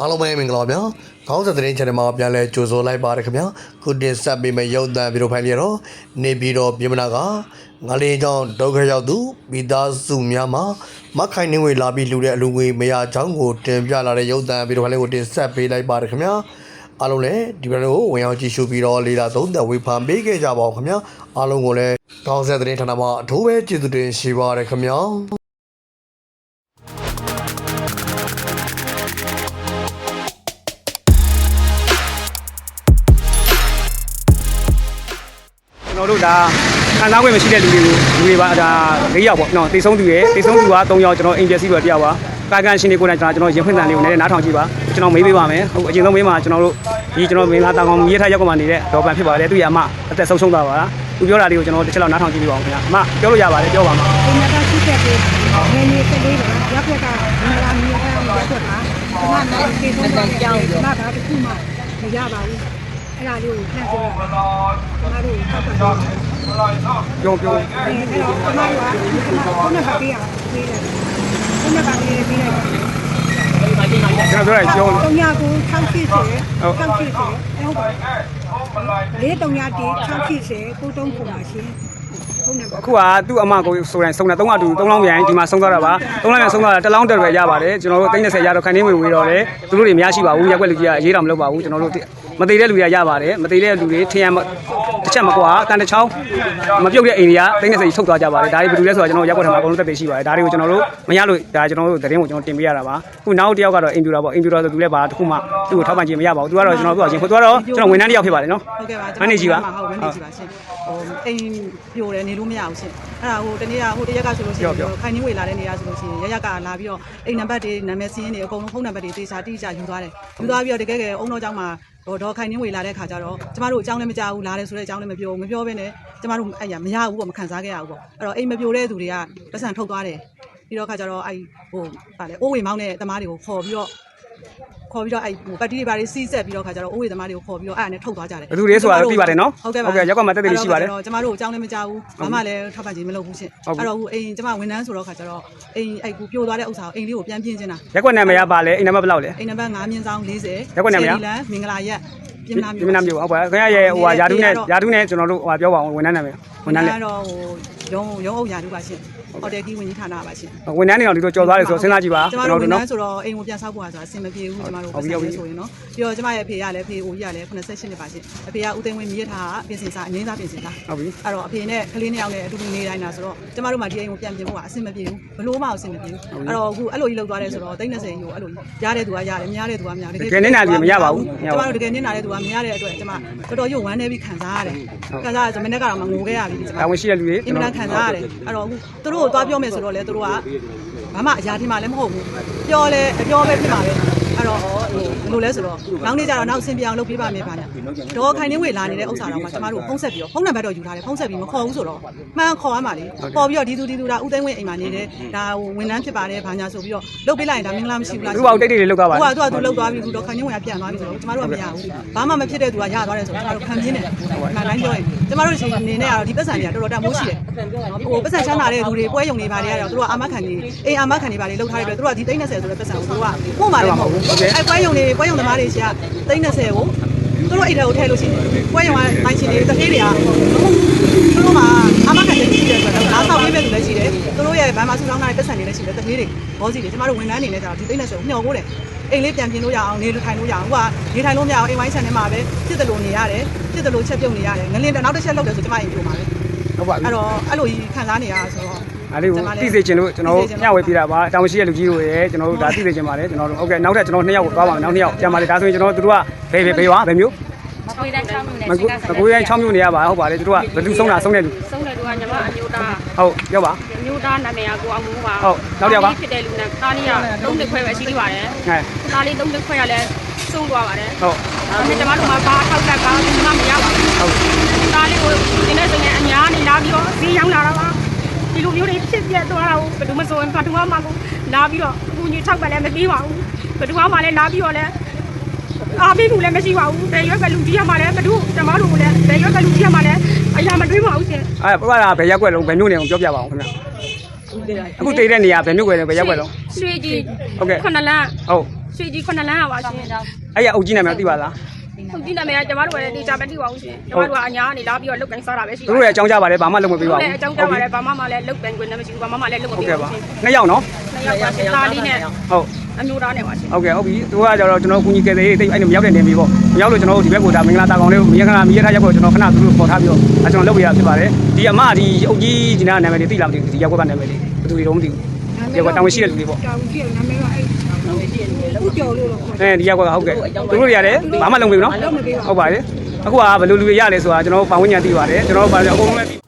အားလုံးပဲမင်္ဂလာပါဗျာခေါင်းစဉ်သတင်း channel မှာပြန်လဲကြိုဆိုလိုက်ပါရခင်ဗျာခုတင်ဆက်ပေးမယ့်ရုပ်သံဗီဒီယိုဖိုင်လေးတော့နေပြီးတော့ပြင်မနာကငလေးချောင်းဒုက္ခရောက်သူမိသားစုများမှာမခိုင်နေဝေလာပြီးလူတဲ့အလူငွေမရချောင်းကိုတင်ပြလာတဲ့ရုပ်သံဗီဒီယိုဖိုင်လေးကိုတင်ဆက်ပေးလိုက်ပါရခင်ဗျာအားလုံးလည်းဒီဗီဒီယိုကိုဝင်ရောက်ကြည့်ရှုပြီးတော့လေ့လာသုံးသပ်ဝေဖန်ပေးခဲ့ကြပါအောင်ခင်ဗျာအားလုံးကိုလည်းခေါင်းစဉ်သတင်းဌာနမှာအထူးပဲကျေးဇူးတင်ရှိပါရခင်ဗျာ တော်တို့ဒါခံစား권မရှိတဲ့လူတွေကိုလူတွေပါဒါ၄ယောက်ပေါ့နော်တိတ်ဆုံးသူရယ်တိတ်ဆုံးသူက၃ယောက်ကျွန်တော်အင်ဂျယ်စီပဲတယောက်ပါကာကန်ရှင်တွေကိုလည်းကျွန်တော်ရင်ဖွင့်တန်လေးကိုလည်းနားထောင်ကြည့်ပါကျွန်တော်မေးပေးပါမယ်ဟုတ်အရင်ဆုံးမေးမှာကျွန်တော်တို့ဒီကျွန်တော်မင်းသားတောင်ကောင်မြေထားရောက်ကမှနေတဲ့ဒေါ်ပန်ဖြစ်ပါတယ်သူ့ရဲ့အမအသက်ဆုံးရှုံးသွားပါလားသူပြောတာလေးကိုကျွန်တော်တစ်ချက်လောက်နားထောင်ကြည့်ပြပါအောင်ခင်ဗျာအမပြောလို့ရပါတယ်ပြောပါမှာဒီမှာကရှိတဲ့ဒီနေနေကလေးကရပ်ပြက်ကမလာမီအဲ့ဒါရပ်ပြက်ကဒီမှာနိုင်ကေဆုံးတော့ကြောင်းဒီမှာဒါတခုမှမရပါဘူးအဲ့ဒါလေးကိုဖန်ပြောတာငါတို့ထောက်ပါတော့ ပြောပြောအဲ့ဒါကမမကခုနကပေးရပေးတယ်ခုနကပေးရပေးတယ်ကျွန်တော်ပြောတာပြောလို့တုံညာကို680 680အဲ့ဟုတ်ပါလေးတုံညာတီ680ကိုတုံးပုံပါရှင်ဟုတ်နေပါအခုကသူ့အမကိုဆိုရင်စုံတာ၃အတူ၃လောင်းပြန်ဒီမှာဆုံးသွားတာပါ၃လောင်းပြန်ဆုံးသွားတာတစ်လောင်းတက်ပဲရပါတယ်ကျွန်တော်တို့30ရတော့ခန်းနေဝင်ဝေတော့တယ်သူတို့တွေမရရှိပါဘူးရက်ွက်လူကြီးကအရေးတော်မလုပ်ပါဘူးကျွန်တော်တို့မသေးတဲ့လူတွေကရပါတယ်မသေးတဲ့လူတွေထင်ရ တစ်ချက်မကွာကန်တစ်ချောင်းမပြုတ်တဲ့အိမ်တွေက30ထုတ်သွားကြပါတယ်ဒါတွေဘယ်လိုလဲဆိုတော့ကျွန်တော်ရက်ွက်ထမှာအကုန်လုံးတက်သေးရှိပါတယ်ဒါတွေကိုကျွန်တော်တို့မရလို့ဒါကျွန်တော်တို့သတင်းကိုကျွန်တော်တင်ပေးရတာပါအခုနောက်တစ်ယောက်ကတော့အင်ပြူတာပေါ့အင်ပြူတာဆိုသူလည်းဘာတစ်ခုမှသူ့ကိုထောက်ပံ့ခြင်းမရပါဘူးသူကတော့ကျွန်တော်တို့ကချင်းသူကတော့ကျွန်တော်ဝန်ထမ်းတစ်ယောက်ဖြစ်ပါတယ်နော်ဟုတ်ကဲ့ပါမန်နေဂျီပါဟုတ်မန်နေဂျီပါရှင်ဟိုအိမ်ပြိုတယ်နေလို့မရဘူးရှင်အဲ့ဒါဟိုတနေ့ကဟိုတရက်ကဆိုလို့ရှိရင်ခိုင်နှင်းဝေလာတဲ့နေရာဆိုလို့ရှိရင်ရရက်ကလာပြီးတော့အိမ်နံပါတ်တွေနာမည်စီးရင်တွေအကုန်လုံးဖုန်းနံပါတ်တွေတေချာတိကျယူသွားတယ်ယူသွားပြီးတော့တကယ်ကဲအုံတော်ကျောင်းမှာဟို ဒေါ်ခိုင်နှင်းဝေလာတဲ့ခါကျတော့ကျမတို့အကြောင်းလည်းမကြောက်ဘူးလာတယ်ဆိုတဲ့အကြောင်းလည်းမပြောဘူးမပြောဘဲနဲ့ကျမတို့အဲ့ရမရဘူးပေါ့မခံစားခဲ့ရဘူးပေါ့အဲ့တော့အိမ်မပြိုတဲ့သူတွေကပတ်စံထုတ်သွားတယ်ပြီးတော့ခါကျတော့အဲ့ဟိုဗာလေအိုးဝေမောင်းတဲ့တမားတွေကိုခေါ်ပြီးတော့ ခေါ်ပြီးတော့အဲ့ဟိုပတ်တီတွေဘာတွေစီးဆက်ပြီးတော့ခါကျတော့အိုးဝေသမားတွေကိုခေါ်ပြီးတော့အဲ့ဒါနဲ့ထုတ်သွားကြတယ်ဘယ်သူတွေဆိုတာတော့သိပါတယ်နော်ဟုတ်ကဲ့ပါဟုတ်ကဲ့ရက်ကွက်မှာတက်တက်လေးရှိပါတယ်အဲ့တော့ကျမတို့အကြောင်းလည်းမကြောက်ဘူးဘာမှလည်းထောက်ပံ့ခြင်းမလုပ်ဘူးရှင့်ဟုတ်ပြီအဲ့တော့ဟိုအိမ်ကျမဝန်ထမ်းဆိုတော့ခါကျတော့အိမ်အဲ့ကူပြိုသွားတဲ့ဥစ္စာကိုအိမ်လေးကိုပြန်ပြင်ခြင်းတာရက်ကွက်နာမည်ကပါလဲအိမ်နံပါတ်ဘယ်လောက်လဲအိမ်နံပါတ်9မြင်းဆောင်40ရက်ကွက်နာမည်ကလန်မင်္ဂလာရက်ပြင်နာဒီမနာမျိုးဟုတ်ပါခင်ဗျာရဲ့ဟိုဟာယာတုနဲ့ယာတုနဲ့ကျွန်တော်တို့ဟိုပြောပါအောင်ဝန်ထမ်းနာမည်ဝန်ထမ်းနဲ့တော့ဟိုရုံးရုံးအုပ်ရာထူးပါရှင့် ဟိုတယ်ကီဝန်ကြီးဌာနပါရှင့်ဝန်ထမ်းတွေတော့ဒီလိုကြော်သွားတယ်ဆိုတော့စဉ်းစားကြည့်ပါကျမကျွန်တို့တော်ဝန်တို့ထနော်မ်းဆိုတော့အိမ်ကိုပြန်ဆောက်ဖို့ဆိုတာအဆင်မပြေဘူးကျမတို့ဟုတ်ပြီဟုတ်ပြီဆိုရင်နော်ပြီးတော့ကျမရဲ့အဖေကလည်းအဖေအိုကြီးကလည်း88နှစ်ပါရှင့်အဖေကဦးသိန်းဝင်းမြည်ထားတာပြင်စင်စားအငိမ့်စားပြင်စင်စားဟုတ်ပြီအဲ့တော့အဖေနဲ့ကလေးနှစ်ယောက်နဲ့အတူတူနေတိုင်းတာဆိုတော့ကျမတို့မှဒီအိမ်ကိုပြန်ပြင်ဖို့ကအဆင်မပြေဘူးဘလို့မှအဆင်မပြေဘူးအဲ့တော့အခုအဲ့လိုကြီးလောက်သွားတယ်ဆိုတော့သိန်း30ကြီးကိုအဲ့လိုရတဲ့သူကရတယ်မရတဲ့သူကမရတကယ်နစ်နာလေးမရပါဘူးမရကျပါမဘူးတို့တကယ်နစ်နာတဲ့သူကမရတဲ့အတွက်ကျမတော်တော်ရုပ်ဝမ်းနေပြီးခံစားရတယ်ခံစားရဆိုမနေ့ကတော့မငိုခဲ့ရပြီကျမအဝင်ရှိတဲ့လူတွေအင်မတန်ခံစားရတယ်အဲ့တော့အခုသူတို့ကိုသွားပြောမယ်ဆိုတော့လေသူတို့ကဘာမှအရာထင်မှလည်းမဟုတ်ဘူးပြောလဲအပြောပဲဖြစ်မှာပဲအဲ့တော့ဟို ဘယ်လိုလဲဆိုတော့နောက်နေ့ကျတော့နောက်ဆင်ပြအောင်လုပ်ပေးပါမယ်ဗျာဒေါ်ခိုင်နေဝေလာနေတဲ့ဥစ္စာတော့မှကျမတို့ဖုံးဆက်ပြီးတော့ဖုန်းနံပါတ်တော့ယူထားတယ်ဖုန်းဆက်ပြီးမခေါ်ဘူးဆိုတော့မှန်ခေါ်ရမှာလေခေါ်ပြီးတော့ဒီသူဒီသူဒါဦးသိန်းဝင်းအိမ်မှာနေတယ်ဒါဟိုဝန်ထမ်းဖြစ်ပါတယ်ဘာညာဆိုပြီးတော့လုပ်ပေးလိုက်ရင်ဒါမင်္ဂလာမရှိဘူးလားသူ့ဘောက်တိတ်တိတ်လေးလောက်သွားပါဟိုကသူကသူလောက်သွားပြီသူတော့ခိုင်နေဝင်ကပြန်သွားပြီဆိုတော့ကျမတို့ကမရဘူးဘာမှမဖြစ်တဲ့သူကရသွားတယ်ဆိုတော့ကျမတို့ခံပြင်းတယ်မှန်တိုင်းပြောရင်ကျမတို့ဒီအနေနဲ့ကတော့ဒီပတ်စံကြီးကတော်တော်တန်မိုးရှိတယ်ဟိုပတ်စံချမ်းသာတဲ့သူတွေပွဲရုံတွေပါတွေကတော့သူတို့ကအာမခံနေအိမ်အာမခံနေပါလေလောက်ထားတဲ့အတွက်သူတို့ကဒီသိန်း30ဆိုတဲ့ပတ်စံကိုသူတို့ကပို့ပါလေမဟုတ်ဘူးအဲပွဲရုံတွေပွဲရုံသမားတွေရှိကသိန်း30ကိုသူတို့အိတ်ထဲကိုထည့်လို့ရှိရင်ပွဲရုံကမိုင်းရှင်တွေတထေးတွေကသူတို့မှာအာမခံနေရှိတယ်ဆိုတော့အားဆောင်ပေးမဲ့သူလည်းရှိတယ်သူတို့ရဲ့ဘန်းမှာဆူဆောင်းထားတဲ့ပတ်စံတွေလည်းရှိတယ်တထေးတွေဘောစီတွေကျမတို့ဝန်ထမ်းအနေနဲ့ကျတော့ဒီသိန်း30ကိုမျှော်ကိုတယ်အိမ်လေးပြန်ပြင်လို့ရအောင်နေထိုင်လို့ရအောင်ဟိုကနေထိုင်လို့မရအောင်အိမ်ဝိုင်းဆန်ထဲမှာပဲဖြစ်တယ်လို့နေရတယ်ဖြစ်တယ်လို့ချက်ပြုတ်နေရတယ်ငလင်းတနောက်တစ်ချက်လောက်တယ်ဆိုကျမအိမ်ပြိုမှာပဲဟုတ်ပါပြီအဲ့တော့အဲ့လိုကြီးခံစားနေရတာဆိုတော့ အားလေးကိုသိစေချင်လို့ကျွန်တော်တို့မျှဝေပြတာပါတောင်ရှိတဲ့လူကြီးတို့ရဲ့ကျွန်တော်တို့ဒါသိစေချင်ပါတယ်ကျွန်တော်တို့ဟုတ်ကဲ့နောက်ထပ်ကျွန်တော်နှစ်ယောက်ကိုသွားပါမယ်နောက်နှစ်ယောက်ပြန်ပါလေဒါဆိုရင်ကျွန်တော်တို့ကဘယ်ဘယ်ဘယ်ပါဘယ်မျိုးမကွေးတိုင်း6မြို့နယ်မရှိကူကစားမကူရင်6မျိုးနေရပါဟုတ်ပါလေသူတို့ကဘယ်သူဆုံးတာဆုံးတဲ့လူဆုံးတယ်သူကညီမအမျိုးသားဟုတ်ပြောပါအမျိုးသားနာမည်ကကိုအောင်မိုးပါဟုတ်နောက်တစ်ယောက်ကဖြစ်တယ်လူနဲ့သားလေးကသုံးနှစ်ခွဲပဲရှိသေးပါတယ်ဟဲ့သားလေးသုံးနှစ်ခွဲကလည်းဆုံးသွားပါတယ်ဟုတ်ဒါပေမဲ့ကျွန်တော်တို့မှာဘာထောက်ကကားကျွန်မမရပါဘူးဟုတ်သားလေးကိုဒီနေ့ဆိုရင်အများနေလာပြီးတော့ဈေးရောက်လာတာပါ ဒီလိုမျိုးတွေဖြစ်ပြသွားတာကိုဘယ်သူမှဆိုရင်ဘာသူမှမကိုလာပြီးတော့အခုညထောက်ပဲလည်းမပြီးပါဘူးဘယ်သူမှလည်းလာပြီးတော့လည်းအားပေးမှုလည်းမရှိပါဘူးဘယ်ရွက်ကလူကြီးရမှလည်းဘယ်သူကျမတို့ကလည်းဘယ်ရွက်ကလူကြီးရမှလည်းအရာမတွေးပါဘူးရှင်အဲပပတာဘယ်ရက်ွက်လုံးဘယ်မျိုးနေအောင်ပြောပြပါအောင်ခင်ဗျအခုတည်တဲ့နေရာဘယ်မျိုးွယ်လဲဘယ်ရက်ွက်လုံးရွှေကြီးဟုတ်ကဲ့ခုနလန်းဟုတ်ရွှေကြီးခုနှစ်လမ်းရပါရှင်အဲ့ရအုပ်ကြီးနာမည်သိပါလား ဟုတ်ဒီနာမည်ကကျမတို့ကလည်းတေချာမသိပါဘူးရှင်ကျမတို့ကအညာကနေလာပြီးတော့လုတ်ကင်စားတာပဲရှိသူတို့ရဲ့အကြောင်းကြားပါတယ်ဘာမှလုပ်မပေးပါဘူးဘူးအကြောင်းကြားပါတယ်ဘာမှမလည်းလုတ်ပန်ခွင့်လည်းမရှိဘူးဘာမှမလည်းလုတ်မဟုတ်ပေးကဲ့ဘူးပါရှင်နှစ်ယောက်နော်နှစ်ယောက်ပါရှင်သားလေးနဲ့ဟုတ်အမျိုးသားနဲ့ပါရှင်ဟုတ်ကဲ့ဟုတ်ပြီသူကကြတော့ကျွန်တော်ကုညီကယ်သေးတိတ်အဲ့မရောက်တဲ့နေပြီပေါ့မရောက်လို့ကျွန်တော်တို့ဒီဘက်ကိုဒါမင်္ဂလာတာကောင်လေးကိုမြေခဏမြေထားရက်ကိုကျွန်တော်ခဏသူတို့ပေါ်ထားပြီးတော့အဲကျွန်တော်လုပ်ရဖြစ်ပါတယ်ဒီအမဒီအုပ်ကြီးဒီနာနာမည်လေးသိလားမသိဘူးဒီရက်ကွက်ကနာမည်လေးဘယ်သူတွေတော့မသိဘူး ရက်ကွက်တောင်းရှိတဲ့လူတွေပေါ့တောင်ကြီးနာမည်ကအဲ့ခုကျော်လို့တော့ခေါ်အဲဒီရက်ကွက်ကဟုတ်ကဲ့သူတို့တွေရတယ်ဘာမှလုပ်မပေးဘူးနော်ဟုတ်ပါတယ်အခုကဘယ်လိုလူတွေရလဲဆိုတာကျွန်တော်ပတ်ဝန်းကျင်သိပါတယ်ကျွန်တော်တို့ဘာလဲအကုန်လုံးလည်း